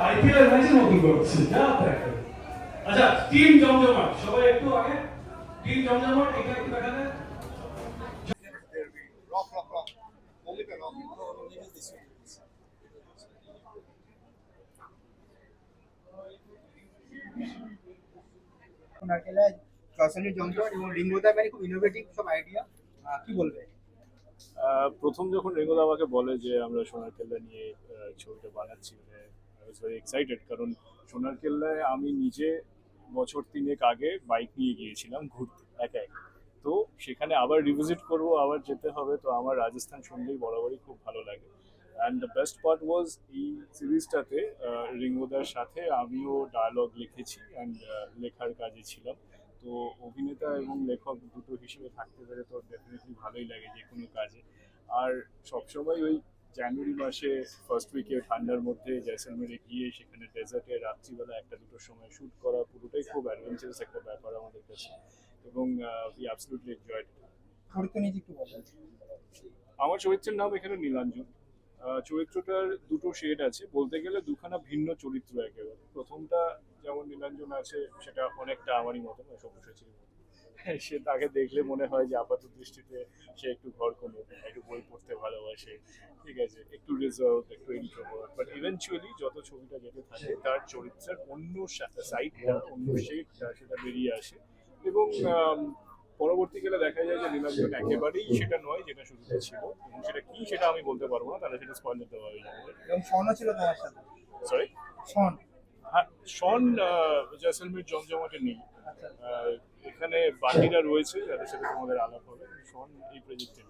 IPL ম্যাচের মতো করছে যা দেখো আচ্ছা টিম জমজমাট সবাই একটু আগে টিম জমজমাট এটা একটু দেখা যায় Rock, rock, rock. Only the rock. নারকেলের জয়সনের জমজমাট এবং রিঙ্গোদা মানে খুব ইনোভেটিভ সব আইডিয়া কি বলবে আহ, প্রথম যখন রেঙ্গুল আমাকে বলে যে আমরা সোনার কেল্লা নিয়ে ছবিটা বানাচ্ছি মানে আই এক্সাইটেড কারণ সোনার কেল্লায় আমি নিজে বছর তিনেক আগে বাইক নিয়ে গিয়েছিলাম ঘুরতে, একা একা। তো সেখানে আবার রিভিজিট করব, আবার যেতে হবে, তো আমার রাজস্থান শুনলেই বরাবরই খুব ভালো লাগে। And the best part was এই সিরিজটাতে রিঙ্গোদার সাথে আমিও ডায়ালগ লিখেছি অ্যান্ড লেখার কাজে ছিলাম। তো অভিনেতা এবং লেখক দুটো হিসেবে থাকতে পেরে তো ডেফিনেটলি ভালোই লাগে যে কোনো কাজে। আর সবসময় ওই জানুয়ারি মাসে ফার্স্ট উইকে ঠান্ডার মধ্যে জয়সলমেরে গিয়ে সেখানে ডেজার্টে রাত্রিবেলা একটা দুটোর সময় শ্যুট করা পুরোটাই খুব অ্যাডভেঞ্চারাস একটা ব্যাপার আমাদের কাছে। এবং উই অ্যাবসলুটলি এনজয়েড আমার চরিত্রের নাম এখানে নীলাঞ্জন। চরিত্রটার দুটো শেড আছে। বলতে গেলে দুখানা ভিন্ন চরিত্র একেবারে। প্রথমটা যেমন নীলাঞ্জন আছে সেটা অনেকটা আমারই মতো সব্যসাচীর মতো সে তাকে দেখলে মনে হয় যে আপাত দৃষ্টিতে সে একটু ঘর কোনো একটু বই পড়তে ভালোবাসে ঠিক আছে? একটু রিজার্ভ একটু ইন্ট্রোভার্ট বাট ইভেনচুয়ালি যত ছবিটা যেতে থাকে তার চরিত্রের অন্য সাইডটা অন্য শেডটা সেটা বেরিয়ে আসে। এবং পরবর্তীকালে দেখা যায় যে নীলাঞ্জন একেবারেই সেটা নয় যেটা শুরুতে ছিল এবং সেটা কি সেটা আমি বলতে পারব না তাহলে সেটা স্পয়েল হয়ে যাবে। এবং শনও ছিল তোমার সাথে? Sorry Sean. হ্যাঁ শন জয়সলমীর জমজমাটে নেই। আচ্ছা। এখানে বাকিরা রয়েছে যাদের সাথে তোমাদের আলাপ হবে। শোন এই প্রজেক্টে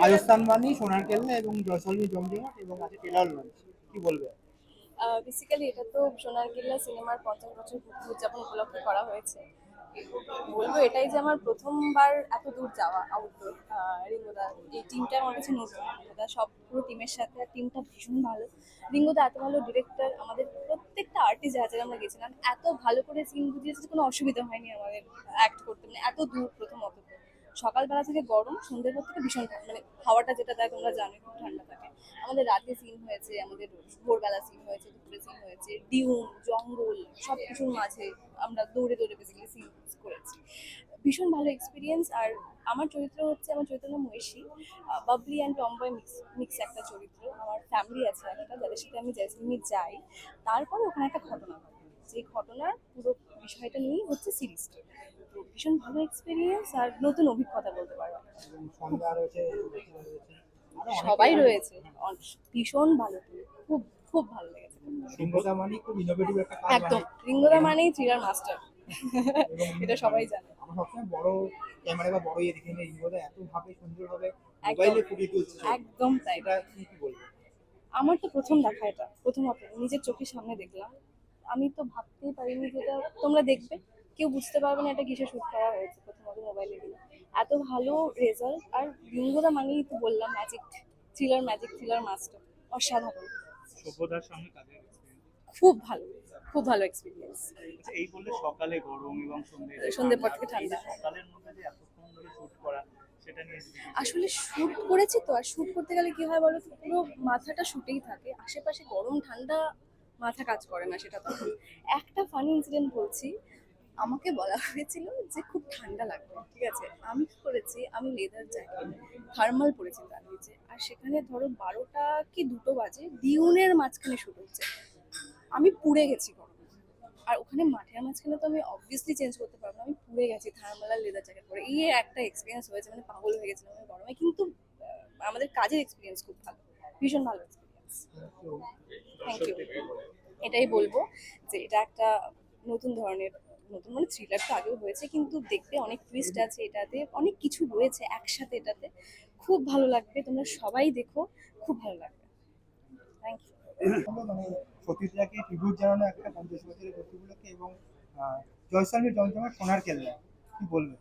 রাজস্থান বাণী সোনার কেল্লা এবং জয়সলমী জমজমাট এবং আছে টেলার লঞ্চ। কি বলবে? বেসিক্যালি এটা তো সোনার কেল্লা সিনেমার পঞ্চাশ বছর পূর্তি উদযাপন উপলক্ষে করা হয়েছে। বলব এটাই যে আমার প্রথমবার এত দূর যাওয়া আউটডোর রিঙ্গোদা। এই টিমটা আমার কাছে নতুন। রিঙ্গোদা সব পুরো টিমের সাথে আর টিমটা ভীষণ ভালো। রিঙ্গোদা এত ভালো ডিরেক্টর আমাদের প্রত্যেকটা আর্টিস্ট যারা যারা আমরা গেছিলাম, এত ভালো করে সিন বুঝিয়েছে কোনো অসুবিধা হয়নি আমাদের অ্যাক্ট করতে। মানে এত দূর প্রথম প্রথমত। সকালবেলা থেকে গরম, সন্ধ্যের পর থেকে ভীষণ মানে হাওয়াটা যেটা দেয়, তোমরা জানো খুব ঠান্ডা থাকে। আমাদের রাতে সিন হয়েছে, আমাদের ভোরবেলা সিন হয়েছে, দুপুরে সিন হয়েছে, ডিউন, জঙ্গল সব কিছুর মাঝে আমরা দৌড়ে দৌড়ে বেসিক্যালি সিন করেছি। ভীষণ ভালো এক্সপিরিয়েন্স আর আমার চরিত্র হচ্ছে, আমার চরিত্র নাম Oishi. Bubbly and tomboy mix mix একটা চরিত্র। আমার ফ্যামিলি আছে একটা, যাদের সাথে আমি জয়সলমি যাই। তারপরে ওখানে একটা ঘটনা ঘটে। সেই ঘটনার পুরো বিষয়টা নিয়েই হচ্ছে সিরিজটা ভীষণ ভালো এক্সপিরিয়েন্স আর নতুন অভিজ্ঞতা বলতে পারব অনেকে সবাই রয়েছে। ভীষণ ভালো খুব খুব ভালো লেগেছে। রিঙ্গোদা মানে খুব ইনোভেটিভ একটা কাজ একদম। মানে রিঙ্গোদা মানেই থ্রিলার মাস্টার এটা সবাই জানে। আমরা সবসময় বড় ক্যামেরা বা বড় ইয়ে দেখি না রিঙ্গোদা এত ভাবে সুন্দর ভাবে একদম। মোবাইলে ফুটিয়ে তুলছে। একদম তাই। এটা কি কি বলবে? আমার তো প্রথম দেখা এটা। প্রথমত নিজের চোখের সামনে দেখলাম। আমি তো ভাবতেই পারিনি যেটা তোমরা দেখবে। কেউ বুঝতে পারবে না এটা কিসে শুট করা হয়েছে প্রথমত মোবাইলে দিয়ে এত ভালো রেজাল্ট আর রিঙ্গোদা মানেই তো বললাম magic thriller magic thriller master অসাধারণ। সভ্যতার সঙ্গে কাজের খুব ভালো খুব ভালো এক্সপিরিয়েন্স আচ্ছা, এই বললে সকালে গরম এবং সন্ধ্যে সন্ধ্যের পর থেকে ঠান্ডা। সকালের মধ্যে যে এতক্ষণ ধরে শুট করা সেটা নিয়ে আসলে শুট করেছি তো আর শুট করতে গেলে কি হয় বলো পুরো মাথাটা শুটেই থাকে। আশেপাশে গরম ঠান্ডা মাথা কাজ করে না সেটা তখন একটা ফানি ইনসিডেন্ট বলছি আমাকে বলা হয়েছিল যে খুব ঠান্ডা লাগবে ঠিক আছে? আমি কি করেছি? আমি লেদার জ্যাকেট থার্মাল পরেছি তার নিচে। আর সেখানে ধরো বারোটা কি দুটো বাজে দিউনের মাঝখানে শুট হচ্ছে। আমি পুড়ে গেছি গরমে। আর ওখানে মাঠের মাঝখানে তো আমি অবভিয়াসলি চেঞ্জ করতে পারব না আমি পুড়ে গেছি থার্মাল আর লেদার জ্যাকেট পরে। এই একটা এক্সপিরিয়েন্স হয়েছে মানে পাগল হয়ে গেছিলাম আমি গরমে কিন্তু আমাদের কাজের এক্সপিরিয়েন্স খুব ভালো ভীষণ ভালো এক্সপিরিয়েন্স থ্যাংক ইউ এটাই বলব যে এটা একটা নতুন ধরনের নতুন মানে থ্রিলার তো আগেও হয়েছে কিন্তু দেখতে অনেক টুইস্ট আছে এটাতে অনেক কিছু রয়েছে একসাথে এটাতে। খুব ভালো লাগবে তোমরা সবাই দেখো খুব ভালো লাগবে। থ্যাংক ইউ মানে সতীশদাকে ট্রিবিউট জানানো একটা পঞ্চাশ বছরের উপলক্ষে এবং জয়সলমীর জমজমাট সোনার কেল্লা কি বলবে?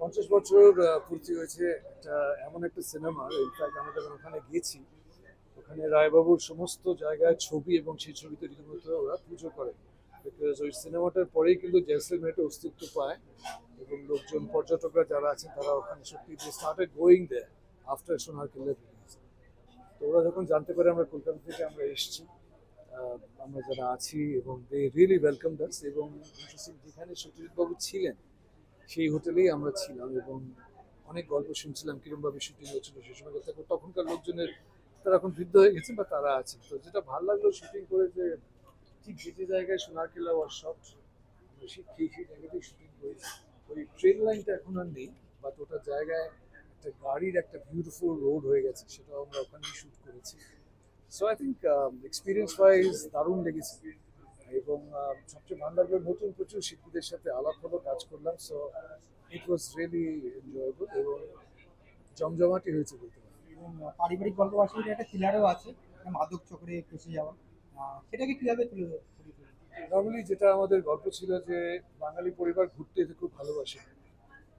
পঞ্চাশ বছর পূর্তি হয়েছে একটা এমন একটা সিনেমা ইনফ্যাক্ট আমরা যখন ওখানে গিয়েছি ওখানে রায়বাবুর সমস্ত জায়গায় ছবি এবং সেই ছবিতে রীতিমতো ওরা পুজো করে। বিকজ ওই সিনেমাটার পরেই কিন্তু জয়সলমের একটা অস্তিত্ব পায় এবং লোকজন, পর্যটকরা যারা আছেন, তারা ওখানে সত্যি দে স্টার্টেড গোয়িং দেয় আফটার সোনার কেল্লা তো ওরা যখন জানতে পারে আমরা কলকাতা থেকে আমরা এসেছি আমরা যারা আছি এবং দে রিয়েলি ওয়েলকাম দাস এবং যেখানে সত্যজিৎ বাবু ছিলেন, সেই হোটেলেই আমরা ছিলাম এবং অনেক গল্প শুনছিলাম কিরমভাবে শুটিং হচ্ছিল সেই সময় তখনকার লোকজনের, তারা এখন বৃদ্ধ হয়ে গেছে বা তারা আছে তো যেটা ভালো লাগল শুটিং করে যে ঠিক যে যে জায়গায় সোনার কেল্লা ওয়ার শট সেই জায়গাতেই শুটিং করেছি। ওই ট্রেন লাইনটা এখন আর নেই বাট ওটা জায়গায় একটা গাড়ির একটা বিউটিফুল রোড হয়ে গেছে, সেটাও আমরা ওখানেই শুট করেছি। So I think experience wise দারুণ লেগেছে। এবং সবচেয়ে ভালো লাগল নতুন প্রচুর শিল্পীদের সাথে আলাপ হলো, কাজ করলাম so it was really enjoyable এবং জমজমাটি হয়েছে বলতে পারি এবং, পারিবারিক গল্প আসলে একটা থ্রিলারও আছে, মাদক চক্রে ফেসে যাওয়া। সেটাকে কীভাবে তুলে নর্মালি যেটা আমাদের গল্প ছিল যে বাঙালি পরিবার ঘুরতে যেতে খুব ভালোবাসে।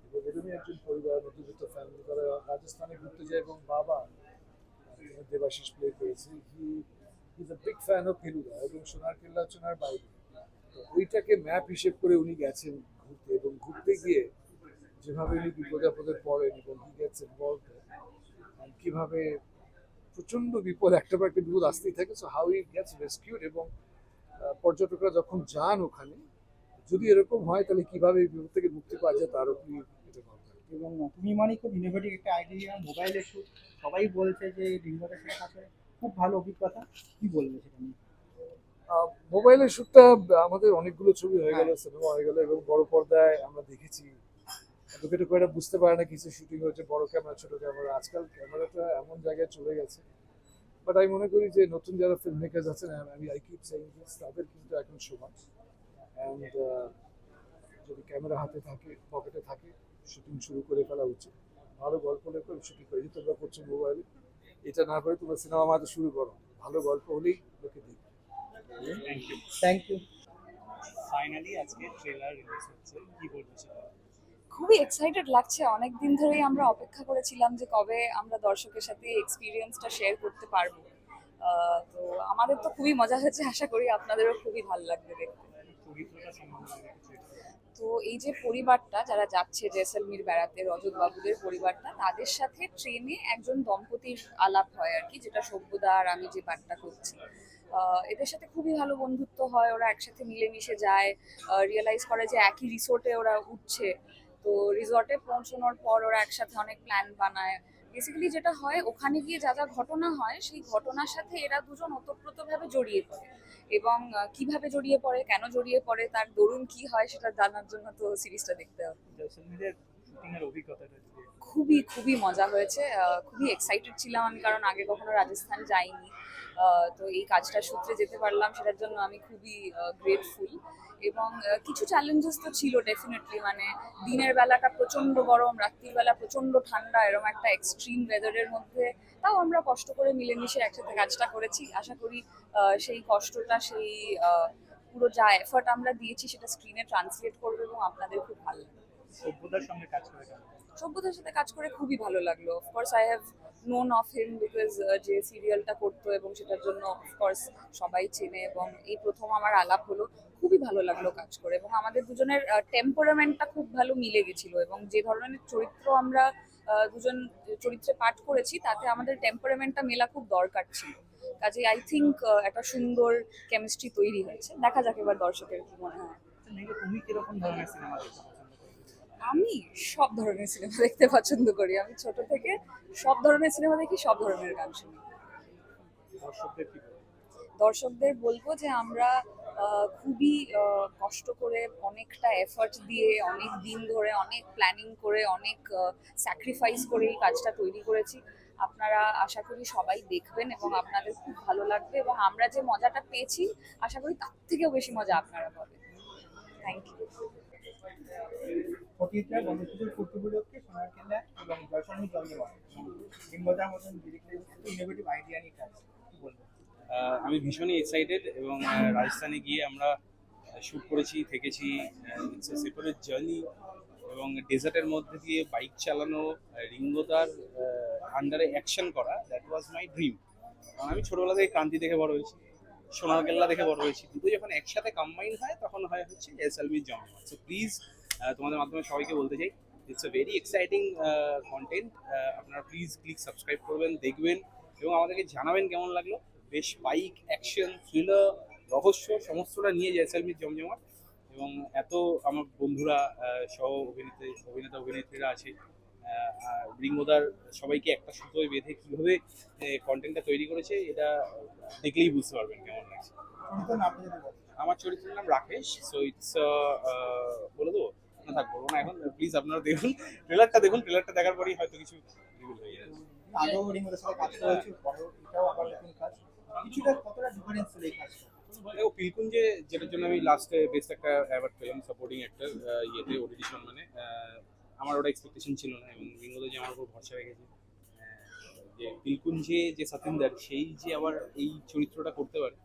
এবং এরকমই একজন পরিবার, মধ্যবিত্ত ফ্যামিলি তারা রাজস্থানে ঘুরতে যায় এবং বাবা দেবাশিস প্লে করেছে। He is a big fan of Feluda এবং সোনার কেল্লা হচ্ছে ওনার বাইরে তো ওইটাকে ম্যাপ হিসেব করে উনি গেছেন ঘুরতে এবং ঘুরতে গিয়ে যেভাবে উনি বিপদ আপদে পড়েন এবং হি গেটস ইনভলভ কীভাবে প্রচণ্ড বিপদ একটা পর একটা বিপদ আসতেই থাকে। So how he gets rescued এবং পর্যটকরা যখন যান ওখানে যদি এরকম হয় তাহলে কীভাবে এই বিপদ থেকে মুক্তি পাওয়া যায় তার উপরই এটা এবং তুমি মানে খুব ইনোভেটিভ একটা আইডিয়া মোবাইলে শুট সবাই বলছে যে ডিঙ্গলের সাথে খুব ভালো অভিজ্ঞতা কি বলবে সেটা নিয়ে? মোবাইলের শ্যুটটা আমাদের অনেকগুলো ছবি হয়ে গেল সিনেমা হয়ে গেল এবং বড় পর্দায় আমরা দেখেছি। লোকে তো কয়েকটা বুঝতে পারে না কিছু শুটিং হচ্ছে বড় ক্যামেরা ছোট ক্যামেরা আজকাল ক্যামেরাটা এমন জায়গায় চলে গেছে। বাট আমি মনে করি যে নতুন যারা ফিল্ম মেকার্স আছেন আমি আই কিপ সেইং দিস তাদের কিন্তু এখন সময় অ্যান্ড যদি ক্যামেরা হাতে থাকে পকেটে থাকে শুটিং শুরু করে ফেলা উচিত। ভালো গল্প লেখো শুটিং করে যে তোমরা করছ মোবাইলে এটা না করে তোমরা সিনেমা মাঝে শুরু করো। ভালো গল্প হলেই লোকে দেখবে। Thank you thank you finally আজকে ট্রেলার রিলিজ হচ্ছে। কি বলব সেটা? খুবই এক্সাইটেড লাগছে। অনেক দিন ধরেই আমরা অপেক্ষা করেছিলাম যে কবে আমরা দর্শকের সাথে এক্সপিরিয়েন্সটা শেয়ার করতে পারব। তো আমাদের তো খুবই মজা হয়েছে আশা করি আপনাদেরও খুবই ভালো লাগবে দেখতে। তো এই যে পরিবারটা, যারা যাচ্ছে জেসলমির বেড়াতে, রজত বাবুদের পরিবারটা, তাদের সাথে ট্রেনে একজন দম্পতির আলাপ হয় আর কি, যেটা সভ্যদা আর আমি যে পাঠটা করছি। এদের সাথে খুবই ভালো বন্ধুত্ব হয়, ওরা একসাথে মিলেমিশে যায়। রিয়েলাইজ করে যে একই রিসোর্টে ওরা উঠছে। তো রিসর্টে পৌঁছানোর পর ওরা একসাথে অনেক প্ল্যান বানায়। বেসিক্যালি যেটা হয় ওখানে গিয়ে যা যা ঘটনা হয় সেই ঘটনার সাথে এরা দুজন ওতপ্রোতভাবে জড়িয়ে পড়ে। এবং কীভাবে জড়িয়ে পড়ে কেন জড়িয়ে পড়ে তার দরুন কি হয় সেটা জানার জন্য তো সিরিজটা দেখতে হবে। খুবই খুবই মজা হয়েছে। খুবই এক্সাইটেড ছিলাম আমি কারণ আগে কখনো রাজস্থান যাইনি। তো এই কাজটার সূত্রে যেতে পারলাম, সেটার জন্য আমি খুবই গ্রেটফুল এবং কিছু চ্যালেঞ্জেস তো ছিল ডেফিনেটলি মানে দিনের বেলাটা প্রচণ্ড গরম, রাত্রির বেলা প্রচণ্ড ঠান্ডা এরকম একটা এক্সট্রিম ওয়েদারের মধ্যে, তাও আমরা কষ্ট করে মিলেমিশে একসাথে কাজটা করেছি। আশা করি সেই কষ্টটা, সেই পুরো যা এফর্ট আমরা দিয়েছি, সেটা স্ক্রিনে ট্রান্সলেট করবে এবং আপনাদের খুব ভালো লাগবে। সভ্যতার সঙ্গে কাজ করে সভ্যতার সাথে কাজ করে খুবই ভালো লাগল। Of course I have known of him because যে সিরিয়ালটা করতো এবং সেটার জন্য অফকোর্স সবাই চেনে এবং এই প্রথম আমার আলাপ হলো। খুবই ভালো লাগল কাজ করে এবং আমাদের দুজনের টেম্পারামেন্টটা খুব ভালো মিলে গেছিল এবং যে ধরনের চরিত্র আমরা দুজন চরিত্রে পাঠ করেছি তাতে আমাদের টেম্পারামেন্টটা মেলা খুব দরকার ছিল। কাজে আই থিঙ্ক একটা সুন্দর কেমিস্ট্রি তৈরি হয়েছে। দেখা যাক এবার দর্শকের কি মনে হয়। আচ্ছা, তুমি কীরকম ধরনের সিনেমা করো আমি সব ধরনের সিনেমা দেখতে পছন্দ করি। আমি ছোট থেকে সব ধরনের সিনেমা দেখি সব ধরনের গান শুনি। দর্শকদের বলব? যে আমরা খুবই কষ্ট করে অনেকটা এফর্ট দিয়ে অনেক দিন ধরে অনেক প্ল্যানিং করে অনেক স্যাক্রিফাইস করে এই কাজটা তৈরি করেছি। আপনারা আশা করি সবাই দেখবেন এবং আপনাদের খুব ভালো লাগবে এবং আমরা যে মজাটা পেয়েছি আশা করি তার থেকেও বেশি মজা আপনারা পাবেন। থ্যাংক ইউ সোনার কেল্লা এবং মতন ইনোভেটিভ আইডিয়া নিয়ে কাজ আমি ভীষণই এক্সাইটেড এবং রাজস্থানে গিয়ে আমরা শ্যুট করেছি থেকেছি সেপারেট জার্নি এবং ডেজার্টের মধ্যে দিয়ে বাইক চালানো আহ, রিঙ্গোদার আন্ডারে অ্যাকশন করা দ্যাট ওয়াজ মাই ড্রিম আমি ছোটবেলা থেকে ক্রান্তি দেখে বড় হয়েছি সোনার কেল্লা দেখে বড় হয়েছি। দুটো যখন একসাথে কম্বাইন হয় তখন হয় হচ্ছে এসএলবির জমা সো প্লিজ তোমাদের মাধ্যমে সবাইকে বলতে চাই it's a very exciting content আপনারা প্লিজ ক্লিক সাবস্ক্রাইব করবেন দেখবেন এবং আমাদেরকে জানাবেন কেমন লাগল। বেশ বাইক অ্যাকশন থ্রিলার রহস্য সমস্তটা নিয়ে যায় জয়সালমির জমজমাট। এবং এত আমার বন্ধুরা সহ অভিনেত্রী অভিনেতা অভিনেত্রীরা আছে রিঙ্গোদার সবাইকে একটা সুতোয় বেঁধে কীভাবে কন্টেন্টটা তৈরি করেছে এটা দেখলেই বুঝতে পারবেন কেমন লাগছে। আমার চরিত্রের নাম রাকেশ সো ইটস বলে দেবো? না থাক বলব না এখন প্লিজ আপনারা দেখুন ট্রেলারটা দেখুন ট্রেলারটা দেখার পরেই হয়তো কিছু হয়ে যাবে। আগেও রিঙ্গোদের সাথে কাজ করেছি পরেও এটাও আবার নতুন কাজ। কিছুটা কতটা ডিফারেন্স ছিল এই কাজটা? দেখো পিলকুঞ্জে যেটার জন্য আমি লাস্টে বেস্ট একটা অ্যাওয়ার্ড পেলাম সাপোর্টিং অ্যাক্টর ইয়েতে ওটিটি সম্মানে আমার ওটা এক্সপেকটেশন ছিল না এবং বিঙ্গত যে আমার উপর ভরসা রেখেছে যে পিলকুঞ্জে যে সতীন্দার সেই যে আবার এই চরিত্রটা করতে পারে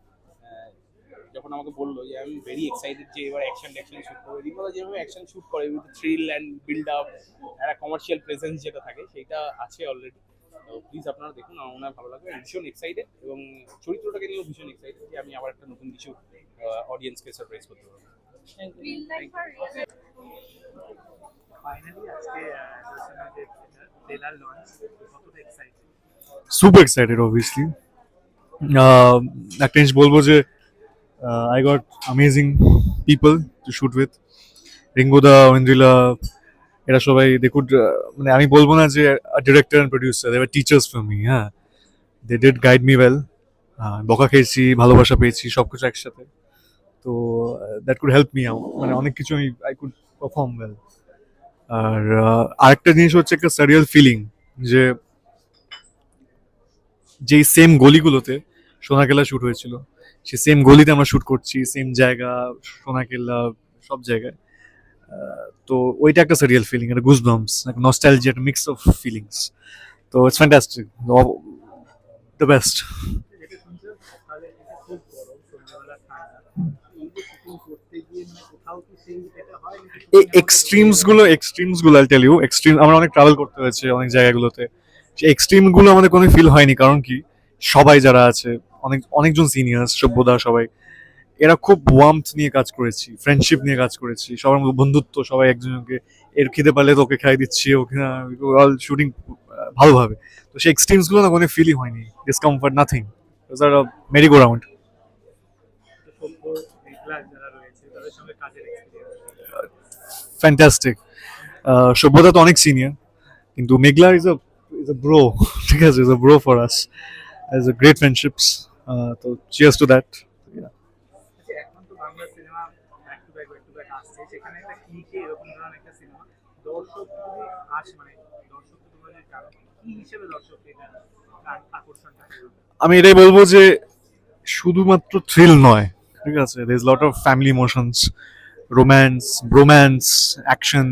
যখন আমাকে বলল যে আমি ভেরি এক্সাইটেড যে এবার অ্যাকশন অ্যাকশন শুট করবে। রিঙ্গত যেভাবে অ্যাকশন শুট করে with thrill and build up একটা কমার্শিয়াল প্রেজেন্স যেটা থাকে সেটা আছে অলরেডি তো প্লিজ আপনারা দেখুন আমার মনে হয় ভালো লাগবে। ভীষণ এক্সাইটেড এবং চরিত্রটাকে নিয়েও ভীষণ এক্সাইটেড যে আমি আবার একটা নতুন কিছু অডিয়েন্সকে সারপ্রাইজ করতে পারব। ফাইনালি আজকে জয়সলমের যে ট্রেলার লঞ্চ কতটা এক্সাইটেড uh, একটা জিনিস বলব যে I got amazing people to shoot with রিঙ্গুদা Aindrila এরা সবাই দে কুড মানে আমি বলব না যে ডিরেক্টর অ্যান্ড প্রডিউসার দেবার টিচার্স ফর মি হ্যাঁ they did guide me well বকা খেয়েছি ভালোবাসা পেয়েছি সব কিছু একসাথে। তো দ্যাট কুড হেল্প মি মানে অনেক কিছু আমি আই কুড পারফর্ম ওয়েল আর uh, আরেকটা জিনিস হচ্ছে একটা সারিয়াল ফিলিং যে যেই সেম গলিগুলোতে সোনাকেল্লা শুট হয়েছিল। সেই সেম গলিতে আমরা শুট করছি সেম জায়গা, সোনাকেল্লা, সব জায়গায়। তো ওইটা একটা সিরিয়াল ফিলিং একটা গুজ বাম্পস একটা নস্টাইলজি একটা মিক্স অফ ফিলিংস তো ইটস ফ্যান্টাস্টিক দ্য বেস্ট এই নাকি এই এক্সট্রিমসগুলো আই টেল ইউ এক্সট্রিম আমরা অনেক ট্রাভেল করতে হয়েছে অনেক জায়গাগুলোতে। এক্সট্রিমগুলো আমাদের কোনো ফিল হয়নি, কারণ কি? সবাই যারা আছে অনেক, অনেকজন সিনিয়র্স সভ্যদা সবাই। এরা খুব ওয়ার্মথ নিয়ে কাজ করেছি ফ্রেন্ডশিপ নিয়ে কাজ করেছি। সবার মধ্যে বন্ধুত্ব, সবাই একজনকে, এর খিদে পারলে তোকে খাই দিচ্ছি, ওকে অল শুটিং ভালোভাবে। তো সেই এক্সট্রিমসগুলো না কোনো ফিলই হয়নি। Discomfort nothing merry go round fantastic Sabhyata তো অনেক সিনিয়র কিন্তু Meghla is a is a bro ঠিক আছে is a bro for us is a great friendships তো চিয়ার্স টু দ্যাট? আমি এটাই বলব যে শুধুমাত্র থ্রিল নয় ঠিক আছে? There is lot of family emotions romance bromance action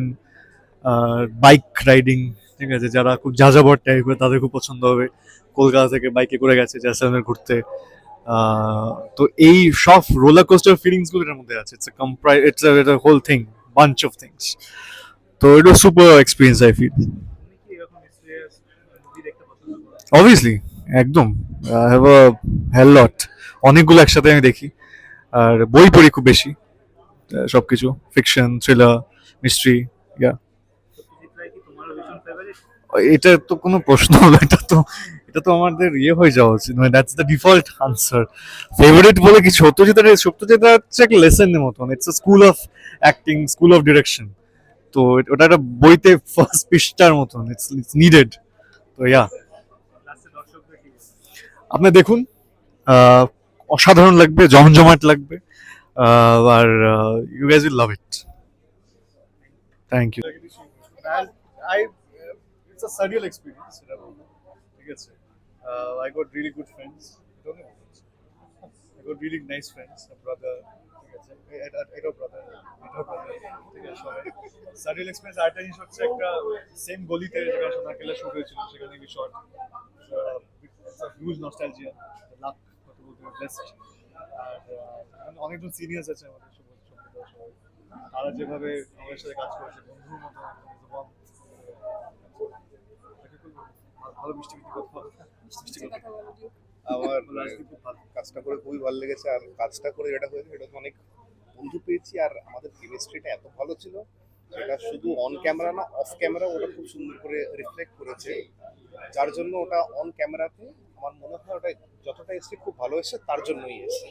bike riding ঠিক আছে? যারা খুব যাযাবর টাইপের তাদের খুব পছন্দ হবে। কলকাতা থেকে বাইকে করে গেছে জ্যাসলমের ঘুরতে। তো এই সব রোলার কোস্টার ফিলিংসগুলো এটার মধ্যে আছে। It's comprise it's whole thing bunch of things তো এটা super experience I feel obviously একদম। I have a hell lot অনেকগুলো একসাথে আমি দেখি। আর বই পড়ি খুব বেশি। আহ, সবকিছু। ফিকশন থ্রিলার মিস্ট্রি ইয়া এটা তো কোনো প্রশ্ন এটা তো এটা তো আমাদের ইয়ে হয়ে যাওয়া উচিত মানে that's the default answer favourite বলে কি সত্যজিৎ সত্যজিৎ হচ্ছে একটা লেসনের মতন it's a school of acting school of direction তো ওটা একটা বইতে ফার্স্ট পৃষ্ঠার মতন ইটস ইটস নিডেড তো ইয়া? আপনি দেখুন অসাধারণ লাগবে, জমজমাট লাগবে আর you guys will love it thank you a surreal experience, এটা বলব। ঠিক আছে? Uh, I got really good friends. I got really nice friends. A brother ঠিক আছে এ- এটা এটাও brother. এটাও brother. ঠিক আছে সবাই surreal experience আরেকটা জিনিস হচ্ছে একটা সেম গলিতে যেখানে সোনা কেলা শুট হয়েছিল সেখানে we shot it's a huge nostalgia luck কত বলতে ব্লেসড আর আহ, এখানে অনেকজন সিনিয়র্স আছে আমাদের সব- সব- সবাই। তারা যেভাবে আমাদের সাথে কাজ করেছে বন্ধুর মতো এবং ভালো মিষ্টি মিষ্টি কথা মিষ্টি কথা আমার কাজটা করে খুবই ভালো লেগেছে আর কাজটা করে যেটা হয়েছে এটা অনেক বন্ধু পেয়েছি আর আমাদের কেমিস্ট্রিটা এত ভালো ছিল এটা শুধু অন ক্যামেরা না অফ ক্যামেরা ওটা খুব সুন্দর করে রিফ্লেক্ট করেছে যার জন্য ওটা অন ক্যামেরাতে আমার মনে হয় ওটা যতটা এসছে খুব ভালো এসছে তার জন্যই এসছে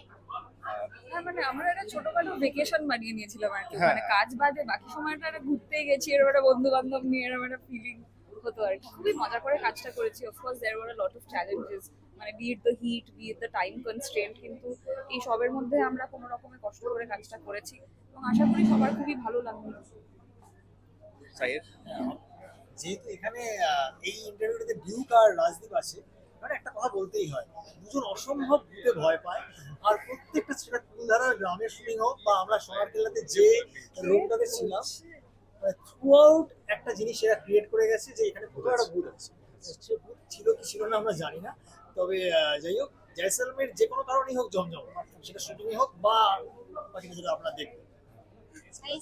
হ্যাঁ মানে আমরা একটা ছোটখাটো ভেকেশন বানিয়ে নিয়েছিলাম আর কি হ্যাঁ। মানে কাজ বাদে বাকি সময়টা ঘুরতে গেছি এরকম একটা বন্ধু বান্ধব নিয়ে এরকম একটা ফিলিং হতো আর কি। খুবই মজা করে কাজটা করেছি। Of course there were lot of challenges মানে beat the heat beat the time constraint কিন্তু এই সবের মধ্যে আমরা কোনো রকমে কষ্ট করে কাজটা করেছি। এবং আশা করি সবার খুবই ভালো লাগবে সাইয়ের যেহেতু এখানে এই ইন্টারভিউটাতে ডিউক আর রাজদীপ আছে মানে একটা কথা বলতেই হয় দুজন অসম্ভব ভূতে ভয় পায় আর প্রত্যেকটা সেটা কুলধারা গ্রামের শুটিং হোক বা আমরা সোনার কেল্লাতে যে রোগটাতে ছিলাম থ্রু আউট একটা জিনিস এরা ক্রিয়েট করে গেছে যে এখানে কোথাও একটা ভুল আছে। সে ভুল ছিল কি ছিল না আমরা জানি না। তবে যাই হোক জয়সালমের যে কোনো কারণেই হোক জমজম সেটা শুটিংই হোক বা বাকি কিছুটা আপনারা দেখবেন সবাই।